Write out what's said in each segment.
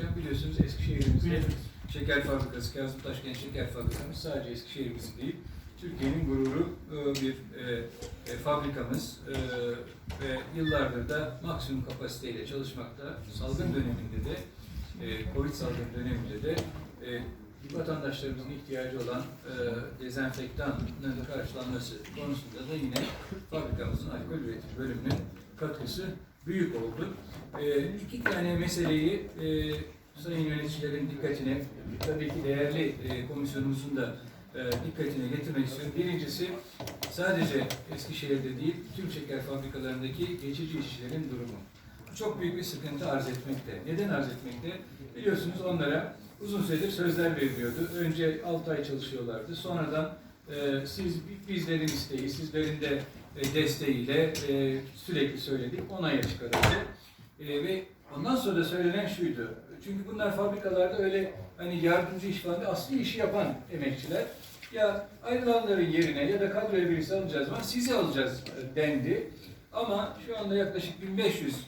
hocam. Biliyorsunuz Eskişehir'imizde şeker fabrikası, Kazım Taşkent Şeker Fabrikamız sadece Eskişehir'imiz değil, Türkiye'nin gururu e, bir e, e, fabrikamız ve yıllardır da maksimum kapasiteyle çalışmakta. Salgın döneminde de, Covid salgın döneminde de vatandaşlarımızın ihtiyacı olan e, dezenfektanın karşılanması konusunda da yine fabrikamızın alkol üretim bölümünün katkısı büyük oldu. E, iki tane meseleyi e, sayın yöneticilerin dikkatine, tabii ki değerli e, komisyonumuzun da e, dikkatine getirmek istiyorum. Birincisi sadece Eskişehir'de değil, tüm şeker fabrikalarındaki geçici işçilerin durumu. Bu çok büyük bir sıkıntı arz etmekte. Neden arz etmekte? Biliyorsunuz onlara uzun süredir sözler veriliyordu. Önce 6 ay çalışıyorlardı. Sonradan e, siz bizlerin isteği, sizlerin de e, desteğiyle e, sürekli söyledik. 10 aya çıkarıldı. E, ve ondan sonra da söylenen şuydu. Çünkü bunlar fabrikalarda öyle hani yardımcı iş falan asli işi yapan emekçiler. Ya ayrılanların yerine ya da kadroya birisi alacağız ama sizi alacağız e, dendi. Ama şu anda yaklaşık 1500 e,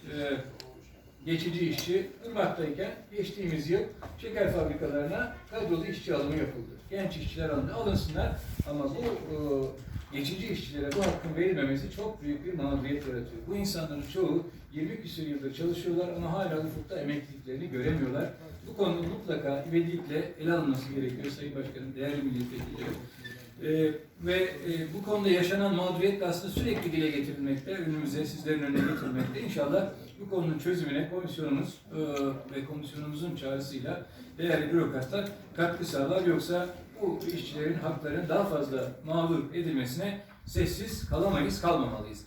geçici işçi Irmak'tayken geçtiğimiz yıl şeker fabrikalarına kadrolu işçi alımı yapıldı. Genç işçiler alındı. Alınsınlar ama bu e, geçici işçilere bu hakkın verilmemesi çok büyük bir mağduriyet yaratıyor. Bu insanların çoğu 20 küsur yıldır çalışıyorlar ama hala ufukta emekliliklerini göremiyorlar. Bu konuda mutlaka ivedilikle ele alınması gerekiyor Sayın Başkanım, değerli milletvekilleri. Ee, ve e, bu konuda yaşanan mağduriyet aslında sürekli dile getirilmekte, önümüze, sizlerin önüne getirilmekte. İnşallah bu konunun çözümüne komisyonumuz e, ve komisyonumuzun çağrısıyla değerli bürokratlar katkı sağlar. Yoksa bu işçilerin haklarının daha fazla mağdur edilmesine sessiz kalamayız, kalmamalıyız.